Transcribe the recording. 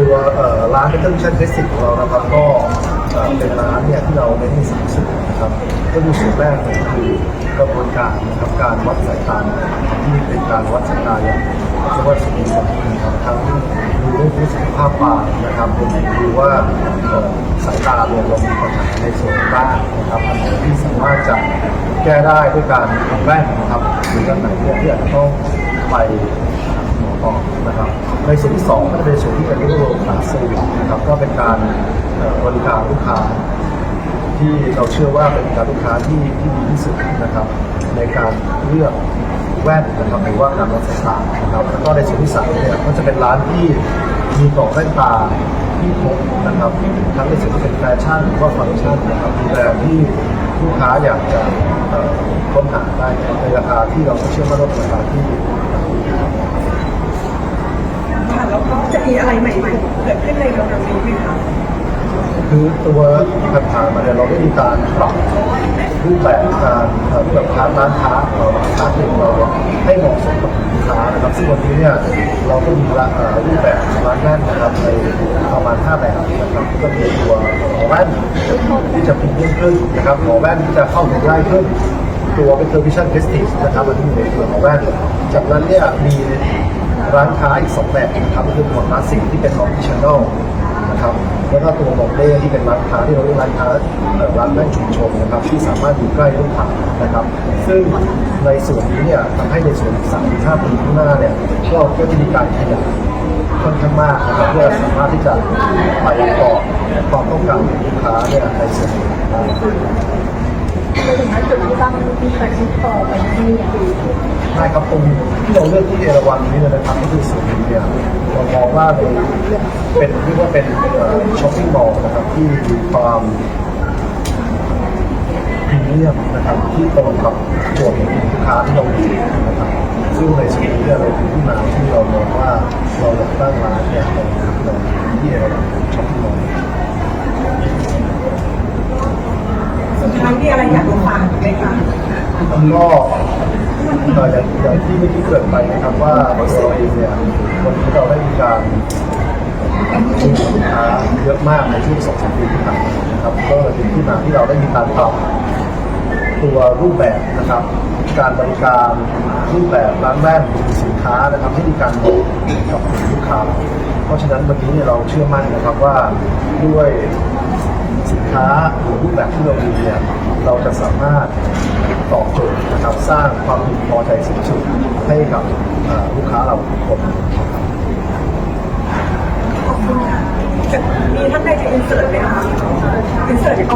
เ e เ e อร์วิชั่นเทสติของเรานะครับก็เป็นร้านเนี่ยที่เราเน้นในสามส่วนนะครับก็คือส่วนแรกเนี่ยคือกระบวนการนะครับการวัดสายตาที่เป็นการวัดสายตาอย่างเรียกว่าสมดุลนะครับทั้งดูเรื่องสุขภาพปากนะครับรวมถึงดูว่าสายตาเนี่ยเรามีปัญหาในส่วนบ้างนะครับอันไหนที่สามารถจะแก้ได้ด้วยการทำแว่นนะครับหรืออันไหนเนี่ยที่อาจจะต้อง ไปหมอต่อนะครับในส่วนที่สองก็จะเป็นส่วนที่เป็นเรื่องโลคาเซอร์วิสนะครับ ก็เป็นการบริการลูกค้าที่เราเชื่อว่าเป็นการลูกค้าที่ที่ดีที่สุดนะครับ ในการเลือกแว่นนะครับหรือว่าการรักษานะครับแล้วก็ในส่วนที่สามเนี่ยก็จะเป็นร้านที่มีกล่องแว่นตาที่ครบนะครับทั้งในส่วนที่เป็นแฟชั่นหรือว่าฟังก์ชันนะครับมีแบบที่ลูกค้าอยากจะาที่เราเชื่อว่าเป็นราคาที่ค่ะแล้วก็จะมีอะไรใหม่ๆเกิดขึ้นในเร็วๆนี้ไหมคะคือตัวที่ผ่านมาเนี่ยเราได้มีการปรับรูปแบบการรูปแบบค้าร้านค้าเราค้าเองเราให้เหมาะสมกับลูกค้านะครับซึ่งวันนี้เนี่ยเราก็มีรูปแบบร้านแว่นนะครับในประมาณ5แบบนะครับก็มีตัวหอแว่นที่จะพรีเมียมขึ้นนะครับหอแว่นที่จะเข้าถึงง่ายขึ้น ตัวเป็นเทอร์วิชั่นเทสติสนะครับมันที่อยู่ในตัวหมอแว่นจากนั้นเนี่ยมีร้านค้าอีกสองแบบนะครับก็คือหมวดคลาสสิกที่เป็นออฟฟิเชียลนะครับแล้วก็ตัวบอกเล่ที่เป็นร้านค้าที่เราเรียกร้านค้าร้านแว่ชุมชนนะครับที่สามารถอยู่ใกล้ลูกค้านะครับ ซึ่งในส่วนนี้เนี่ยทำให้ในส่วนสามห้าปีข้างหน้าเนี่ยก็ก็จะมีการขยายค่อนข้างมากนะครับเพื่อสามารถที่จะไปต่อความต้องการของลูกค้าเนี่ยในส่วนนี้ได้ ไปถึงณจุดที่ต้อง มีการติดต่อไปที่ใช่ครับตรงที่เราเลือกที่เอราวัณนี้เลยนะครับก็คือส่วนนี้เนี่ยเรามองว่าเป็นเป็นเรียกว่าเป็นช้อปปิ้งมอลล์นะครับที่มีความพรีเมียมนะครับที่ตรงกับโจทย์ของลูกค้าที่เรามีนะครับซึ่งในส่วนนี้เนี่ยเราเป็นที่มาที่เรามองว่าเราอยากตั้งร้านเนี่ยในในที่เราช็อปปิ้งมอลล์ สุดท้ายมีอะไรอยากจะฝากไหมคะ แล้วก็อ่ออย่างอย่างที่เมื่อกี้เกิดไปนะครับว่าตัวเราเองเนี่ยวันนี้เราได้มีการมีสินค้าเยอะมากในช่วงสองสามปีที่ผ่านมานะครับก็เป็นที่มาที่เราได้มีการปรับตัวรูปแบบนะครับ การบริการรูปแบบร้านแว่นสินค้านะครับที่มีการเหมาะกับลูกค้าเพราะฉะนั้นวันนี้เนี่ยเราเชื่อมั่นนะครับว่าด้วยสินค้าหรือรูปแบบที่เรามีเนี่ยเราจะสามารถตอบโนะครับสร้างความพึงพอใจสูงสุดให้กับลูกค้าเราทุกคน